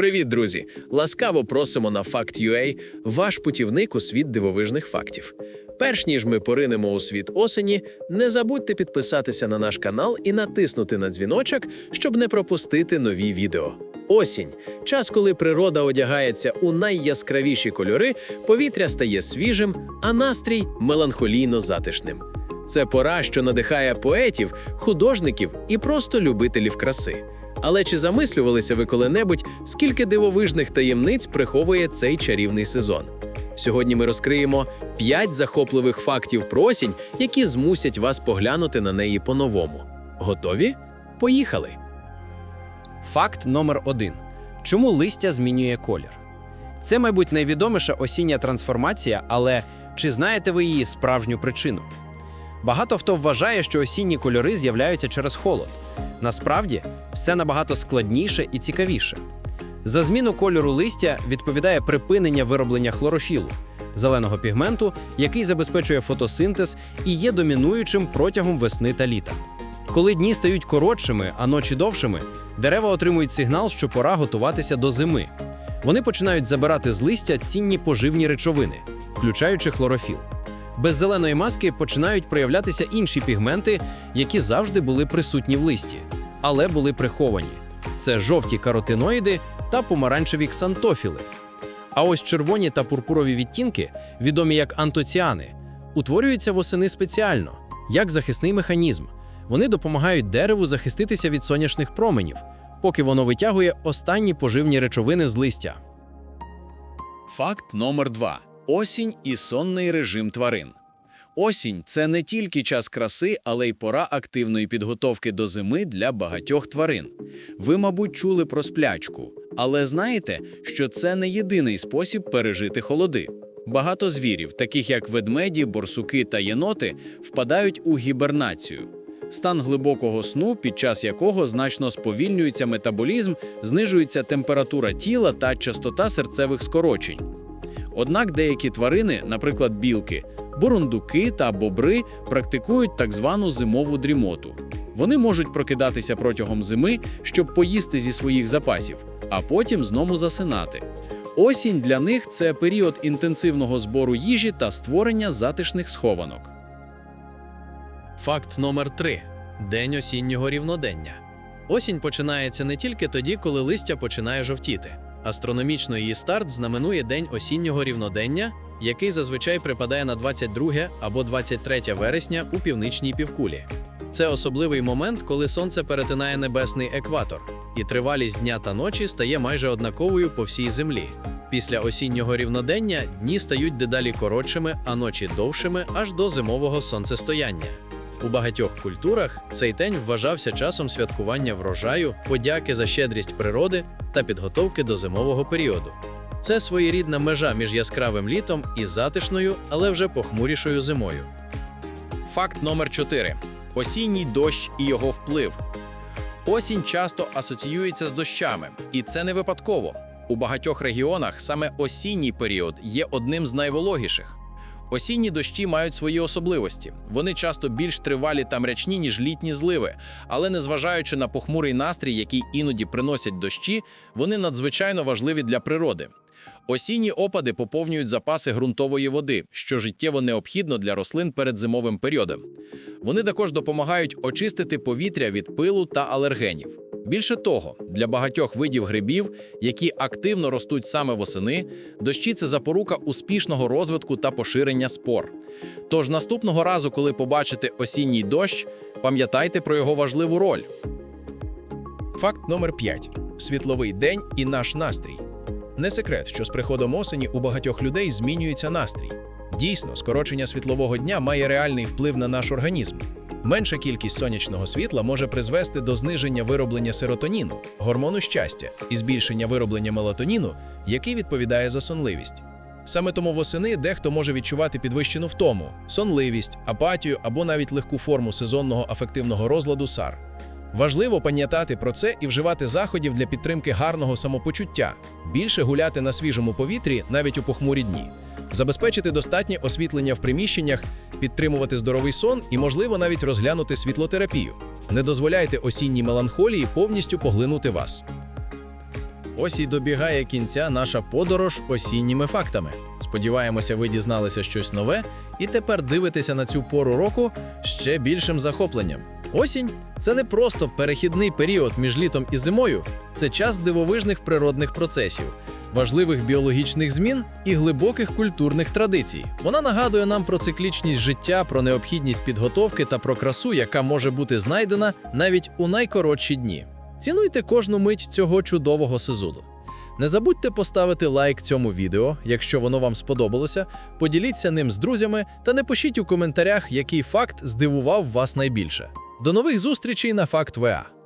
Привіт, друзі! Ласкаво просимо на Fact.ua, ваш путівник у світ дивовижних фактів. Перш ніж ми поринемо у світ осені, не забудьте підписатися на наш канал і натиснути на дзвіночок, щоб не пропустити нові відео. Осінь час, коли природа одягається у найяскравіші кольори, повітря стає свіжим, а настрій меланхолійно затишним. Це пора, що надихає поетів, художників і просто любителів краси. Але чи замислювалися ви коли-небудь, скільки дивовижних таємниць приховує цей чарівний сезон? Сьогодні ми розкриємо 5 захопливих фактів про осінь, які змусять вас поглянути на неї по-новому. Готові? Поїхали! Факт номер один: чому листя змінює колір? Це, мабуть, найвідоміша осіння трансформація, але чи знаєте ви її справжню причину? Багато хто вважає, що осінні кольори з'являються через холод. Насправді, все набагато складніше і цікавіше. За зміну кольору листя відповідає припинення вироблення хлорофілу, зеленого пігменту, який забезпечує фотосинтез і є домінуючим протягом весни та літа. Коли дні стають коротшими, а ночі довшими, дерева отримують сигнал, що пора готуватися до зими. Вони починають забирати з листя цінні поживні речовини, включаючи хлорофіл. Без зеленої маски починають проявлятися інші пігменти, які завжди були присутні в листі, але були приховані. Це жовті каротиноїди та помаранчеві ксантофіли. А ось червоні та пурпурові відтінки, відомі як антоціани, утворюються восени спеціально, як захисний механізм. Вони допомагають дереву захиститися від сонячних променів, поки воно витягує останні поживні речовини з листя. Факт номер 2. Осінь і сонний режим тварин. Осінь це не тільки час краси, але й пора активної підготовки до зими для багатьох тварин. Ви, мабуть, чули про сплячку, але знаєте, що це не єдиний спосіб пережити холоди. Багато звірів, таких як ведмеді, борсуки та єноти, впадають у гібернацію. Стан глибокого сну, під час якого значно сповільнюється метаболізм, знижується температура тіла та частота серцевих скорочень. Однак деякі тварини, наприклад, білки, бурундуки та бобри, практикують так звану зимову дрімоту. Вони можуть прокидатися протягом зими, щоб поїсти зі своїх запасів, а потім знову засинати. Осінь для них це період інтенсивного збору їжі та створення затишних схованок. Факт номер 3. День осіннього рівнодення. Осінь починається не тільки тоді, коли листя починає жовтіти. Астрономічно її старт знаменує День осіннього рівнодення, який зазвичай припадає на 22 або 23 вересня у північній півкулі. Це особливий момент, коли сонце перетинає небесний екватор, і тривалість дня та ночі стає майже однаковою по всій землі. Після осіннього рівнодення дні стають дедалі коротшими, а ночі довшими аж до зимового сонцестояння. У багатьох культурах цей день вважався часом святкування врожаю, подяки за щедрість природи та підготовки до зимового періоду. Це своєрідна межа між яскравим літом і затишною, але вже похмурішою зимою. Факт номер 4. Осінній дощ і його вплив. Осінь часто асоціюється з дощами, і це не випадково. У багатьох регіонах саме осінній період є одним з найвологіших. Осінні дощі мають свої особливості. Вони часто більш тривалі та мрячні, ніж літні зливи, але незважаючи на похмурий настрій, який іноді приносять дощі, вони надзвичайно важливі для природи. Осінні опади поповнюють запаси ґрунтової води, що життєво необхідно для рослин перед зимовим періодом. Вони також допомагають очистити повітря від пилу та алергенів. Більше того, для багатьох видів грибів, які активно ростуть саме восени, дощі це запорука успішного розвитку та поширення спор. Тож наступного разу, коли побачите осінній дощ, пам'ятайте про його важливу роль. Факт номер 5. Світловий день і наш настрій. Не секрет, що з приходом осені у багатьох людей змінюється настрій. Дійсно, скорочення світлового дня має реальний вплив на наш організм. Менша кількість сонячного світла може призвести до зниження вироблення серотоніну, гормону щастя, і збільшення вироблення мелатоніну, який відповідає за сонливість. Саме тому восени дехто може відчувати підвищену втому, сонливість, апатію або навіть легку форму сезонного афективного розладу САР. Важливо пам'ятати про це і вживати заходів для підтримки гарного самопочуття, більше гуляти на свіжому повітрі навіть у похмурі дні, забезпечити достатнє освітлення в приміщеннях, підтримувати здоровий сон і, можливо, навіть розглянути світлотерапію. Не дозволяйте осінній меланхолії повністю поглинути вас. Ось і добігає кінця наша подорож осінніми фактами. Сподіваємося, ви дізналися щось нове і тепер дивитеся на цю пору року ще більшим захопленням. Осінь це не просто перехідний період між літом і зимою, це час дивовижних природних процесів, важливих біологічних змін і глибоких культурних традицій. Вона нагадує нам про циклічність життя, про необхідність підготовки та про красу, яка може бути знайдена навіть у найкоротші дні. Цінуйте кожну мить цього чудового сезону. Не забудьте поставити лайк цьому відео, якщо воно вам сподобалося. Поділіться ним з друзями та напишіть у коментарях, який факт здивував вас найбільше. До нових зустрічей на Факт ВА.